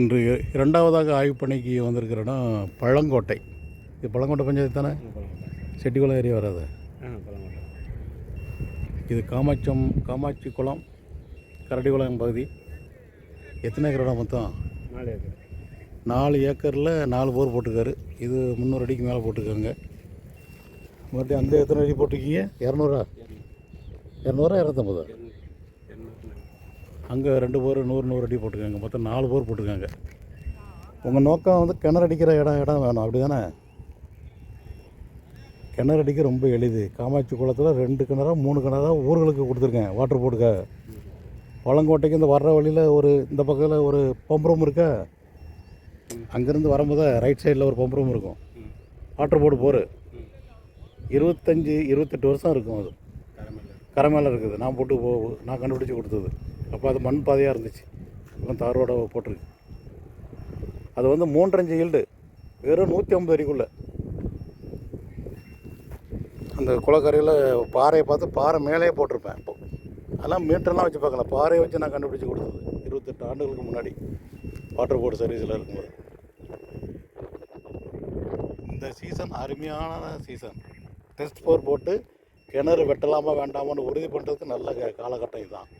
இன்று இரண்டாவதாக ஆய்வு பணிக்கு வந்திருக்கிற இடம் பழங்கோட்டை. இது பழங்கோட்டை பஞ்சாயத்து தானே? செட்டிக்குளம் ஏரியா வராது. இது காமாட்சம் காமாட்சி குளம் கரடிக்குளம் பகுதி. எத்தனை ஏக்கர் இடம் மொத்தம்? நாலு ஏக்கர். நாலு ஏக்கரில் நாலு போர் போட்டிருக்காரு. இது முந்நூறு அடிக்கு மேலே போட்டிருக்காங்க. மறுபடியும் அந்த எத்தனை அடி போட்டிருக்கீங்க? இரநூறா? இரநூறா இரநூத்தம்பதா? அங்கே ரெண்டு போர் நூறு நூறு அடி போட்டிருக்காங்க. மொத்தம் நாலு போர் போட்டிருக்காங்க. உங்கள் நோக்கம் வந்து கிணறு அடிக்கிற இடம் இடம் வேணும். அப்படி தானே கிணறு அடிக்க ரொம்ப எளிது. காமாட்சி குளத்தில் ரெண்டு கிணறா மூணு கிணறா ஊர்களுக்கு கொடுத்துருக்கேன் வாட்டர் போட்டுக்க பழங்கோட்டைக்கு இந்த வர்ற வழியில் ஒரு இந்த பக்கத்தில் ஒரு பம்ப் ரூம் இருக்கா? அங்கேருந்து வரும்போது ரைட் சைடில் ஒரு பம்ப் ரூம் இருக்கும். Water board bore. இருபத்தஞ்சி இருபத்தெட்டு வருஷம் இருக்கும் அது. கரை மேலே இருக்குது. நான் போட்டு போ நான் கண்டுபிடிச்சி கொடுத்தது. அப்போ அது மண் பாதையாக இருந்துச்சு. இப்போ தாரோட போட்டிருக்கு. அது வந்து மூன்றஞ்சு ஈல்டு வெறும் நூற்றி ஐம்பது அடிக்குள்ள. அந்த குளக்கரையில் பாறையை பார்த்து பாறை மேலேயே போட்டிருப்பேன் இப்போ. அதெல்லாம் மீட்டர்லாம் வச்சு பார்க்கல. பாறையை வச்சு நான் கண்டுபிடிச்சி கொடுத்தது. இருபத்தெட்டு ஆண்டுகளுக்கு முன்னாடி வாட்டர் போர்டு சர்வீஸில் இருக்கும்போது. இந்த சீசன் அருமையான சீசன் டெஸ்ட் போர் போட்டு கிணறு வெட்டலாமா வேண்டாமான்னு உறுதி பண்ணுறதுக்கு நல்ல காலகட்டம் இதுதான்.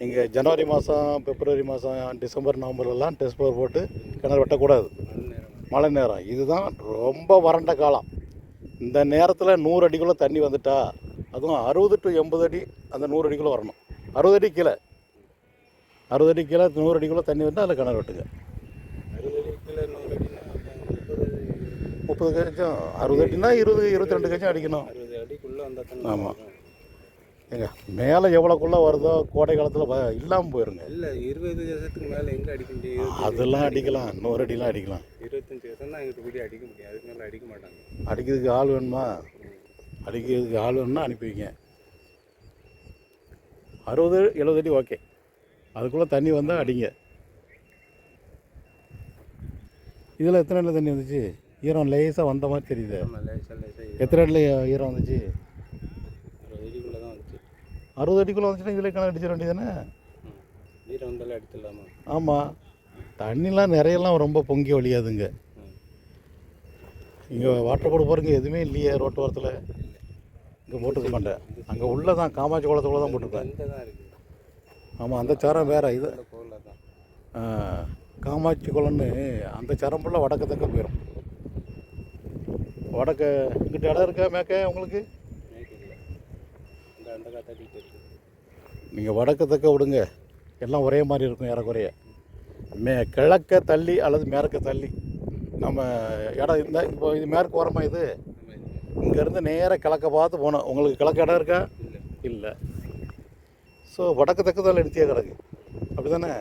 நீங்கள் ஜனவரி மாதம் பிப்ரவரி மாதம் டிசம்பர் நவம்பர்லாம் டெஸ்ட் போர் போட்டு கிணறு வெட்டக்கூடாது. மழை நேரம். இதுதான் ரொம்ப வறண்ட காலம். இந்த நேரத்தில் நூறு அடிக்குள்ளே தண்ணி வந்துட்டா அதுவும் அறுபது டு எண்பது அடி அந்த நூறு அடிக்குள்ளே வரணும். அறுபது அடி கீழே. அறுபது அடி கீழே நூறு அடிக்குள்ளே தண்ணி வந்தால் அதில் கிணறு வெட்டுங்க. முப்பது கஜம் அறுபது அடினா இருபது இருபத்தி ரெண்டு கஜம் அடிக்கணும். அறுபது அடிக்குள்ளே வந்தால் தான் ஆமா. ஏங்க மேலே எவ்வளோக்குள்ளே வருதோ கோடை காலத்தில் இல்லாமல் போயிருங்க. இல்லை இருபது வருஷத்துக்கு மேலே எங்கே அடிக்க முடியும் அதெல்லாம் அடிக்கலாம் நூறு அடிலாம் அடிக்கலாம். இருபத்தஞ்சி வருஷம் தான் எங்கிட்ட கூடி அடிக்க முடியும் அதுக்கு மேலே அடிக்க மாட்டாங்க. அடிக்கிறதுக்கு ஆள் வேணுமா? அடிக்கிறதுக்கு ஆள் வேணும்னா அனுப்பி வைங்க அறுபது எழுபது அடி ஓகே. அதுக்குள்ளே தண்ணி வந்தால் அடிங்க. இதில் எத்தனை அடியில் தண்ணி வந்துச்சு? ஈரம் லேசாக வந்த மாதிரி தெரியுது. எத்தனை அடியில் ஈரம் வந்துச்சு அறுபது அடிக்குள்ளே தான் வந்துச்சு அறுபது அடிக்குள்ளே வந்துச்சுன்னா இதில் கணக்கு அடிச்சிட ஈரம் வந்தாலும் அடிச்சிடலாமா? ஆமாம் தண்ணிலாம் நிறையெல்லாம் ரொம்ப பொங்கி வழியாதுங்க. இங்கே வாட்டர் போர்டு பாருங்க எதுவுமே இல்லையே ரோட்டு ஓரத்தில். இங்கே போட்டுக்க மாட்டேன். அங்கே உள்ளே தான் காமாட்சி குளத்துக்குள்ள தான் போட்டிருப்பேன். தான் ஆமாம் அந்த சரம் வேறு இது தான் காமாட்சி குளம்னு அந்த சரம் ஃபுல்லாக வடக்கு தக்க போயிடும் வடக்க இங்கிட்ட இடம் இருக்கா மேக்க உங்களுக்கு? அந்த காத்தாட்டிக்கிட்டு இருக்குது நீங்கள் வடக்கு தக்க விடுங்க. எல்லாம் ஒரே மாதிரி இருக்கும் ஏறக்குறைய மே கிழக்க தள்ளி அல்லது மேற்க தள்ளி. நம்ம இடம் இந்த இப்போ இது மேற்கு ஓரமாக இது. இங்கேருந்து நேராக கிழக்க பார்த்து போனோம் உங்களுக்கு கிழக்கு இடம் இருக்கா? இல்லை. ஸோ வடக்கு தக்கதால் எடுத்தே கிடக்கு. அப்படி தானே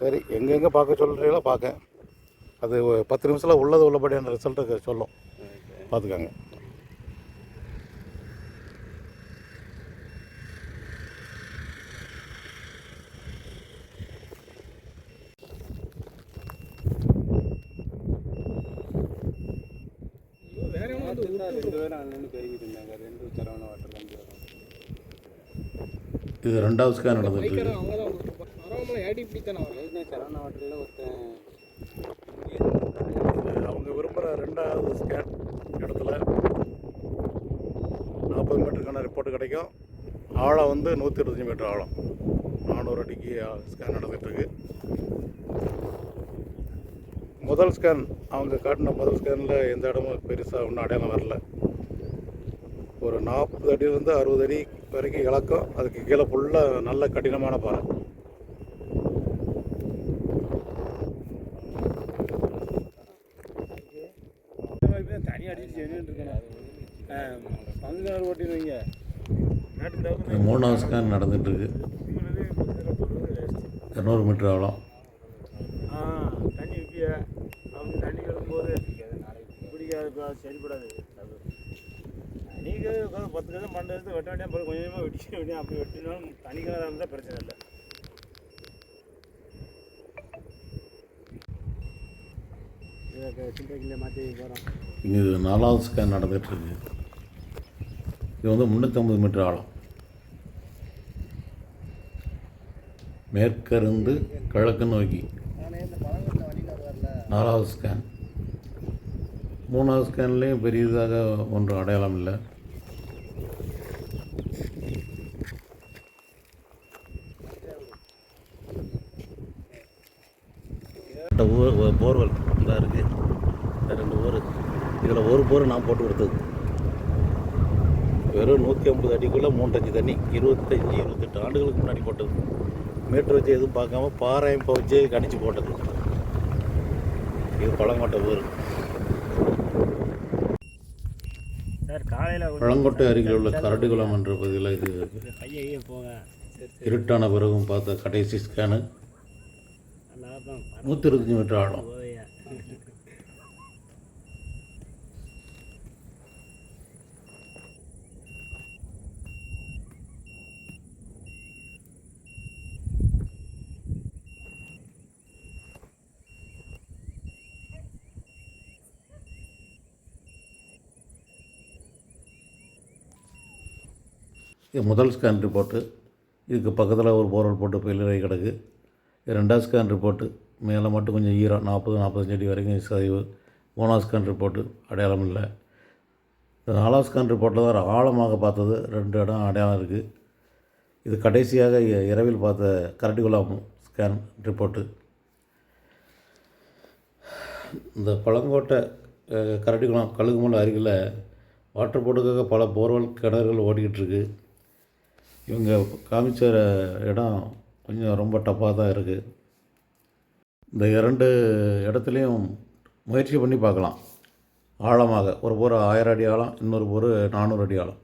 சரி எங்கெங்கே பார்க்க சொல்கிறீங்களோ பார்க்க. அது பத்து நிமிஷத்தில் உள்ளது உள்ளபடியான ரிசல்ட்டு சொல்லும். பார்த்துக்கோங்க ரெண்டு பேரும் அண்ணன் பெருகிட்டு இருந்தாங்க ரெண்டு சரவண வாட்டர் ரெண்டு பேரும் இது ரெண்டாவது ஸ்கேன் நடந்துட்டு ஒருத்தன் அவங்க விரும்புகிற ரெண்டாவது ஸ்கேன் இடத்துல நாற்பது மீட்டருக்கான ரிப்போர்ட் கிடைக்கும். ஆழம் வந்து நூற்றி இருபத்தஞ்சி மீட்டர் ஆழம். நானூறு அடிக்கு ஸ்கேன் நடந்துகிட்ருக்கு முதல் ஸ்கேன் அவங்க காட்டின முதல் ஸ்கேனில் எந்த இடமும் பெருசாக ஒன்றும் அடையாளம் வரல. ஒரு நாற்பது அடியிலேருந்து அறுபது அடி வரைக்கும் இழக்கம் அதுக்கு கீழே ஃபுல்லாக நல்ல கடினமான பாறை. வைங்க மூணாவது ஸ்கேன் நடந்துகிட்ருக்கு இரநூறு மீட்டர் ஆகலாம் அப்படி தண்ணி கிடக்கும்போது பிடிக்காது சரிப்படாது. உட்காந்து பத்து கதை பன்னெண்டு எடுத்து வெட்ட வேண்டிய கொஞ்சம் கொஞ்சமாக வெட்டி வேண்டிய அப்படி வெட்டினாலும் கிணறு இருந்தால் பிரச்சனை இல்லை. சிந்தைக்கில் மாற்றி போகிறோம் இது நாலாவது ஸ்கேன் நடந்துகிட்ருக்கு இது வந்து முந்நூற்றம்பது மீட்டர் ஆழம். மேற்கிருந்து கிழக்கு நோக்கி. நாலாவது ஸ்கேன் மூணாவது ஸ்கேன்லேயும் பெரியதாக ஒன்றும் அடையாளம் இல்லை. ஊர் போர்வெல் தான் இருக்குது ரெண்டு ஊர் இதில் ஒரு போர் நான் போட்டு கொடுத்தது. வெறும் நூற்றி ஐம்பது அடிக்குள்ளே மூன்றஞ்சு தண்ணி இருபத்தஞ்சி இருபத்தெட்டு ஆண்டுகளுக்கு முன்னாடி போட்டது. மீட்டர் வச்சு எதுவும் பார்க்காம பாறை இப்போ வச்சு கணிச்சு போட்டது. இது பழங்கோட்டை ஊர். பழங்கோட்டை அருகில் உள்ள கரடிகுளம் என்ற பகுதியில் இது இருட்டான பிறகும் பார்த்த கடைசி ஸ்கேனு நூற்றி இருபத்தஞ்சி மீட்டர் ஆழம். முதல் ஸ்கேன் ரிப்போர்ட்டு இதுக்கு பக்கத்தில் ஒரு போர்வெல் போட்டு பெயிலரை கிடக்கு. ரெண்டாவது ஸ்கேன் ரிப்போர்ட்டு மேலே மட்டும் கொஞ்சம் ஈரம் நாற்பது நாற்பத்தஞ்சடி அடி வரைக்கும் சரிவு. மூணாவது ஸ்கேன் ரிப்போர்ட்டு அடையாளம் இல்லை. இந்த நாலாவது ஸ்கேன் ரிப்போர்ட்டில் தான் ஆழமாக பார்த்தது ரெண்டு இடம் அடையாளம் இருக்குது இது கடைசியாக இ- இரவில் பார்த்த கரடிகுலாம் ஸ்கேன் ரிப்போர்ட்டு இந்த பழங்கோட்டை கரடிகுளம் கரடிக்குளம் கழுகுமலை அருகில் வாட்டர் போர்டுக்காக பல போர்வெல் கிணறுகள் ஓடிக்கிட்டுருக்கு இவங்க காமிச்ச இடம் கொஞ்சம் ரொம்ப டஃப்பாக தான் இருக்குது இந்த இரண்டு இடத்துலையும் முயற்சி பண்ணி பார்க்கலாம். ஆழமாக. ஒரு போர் ஆயிரம் அடி ஆழம் இன்னொரு போர் நானூறு அடி ஆழம்.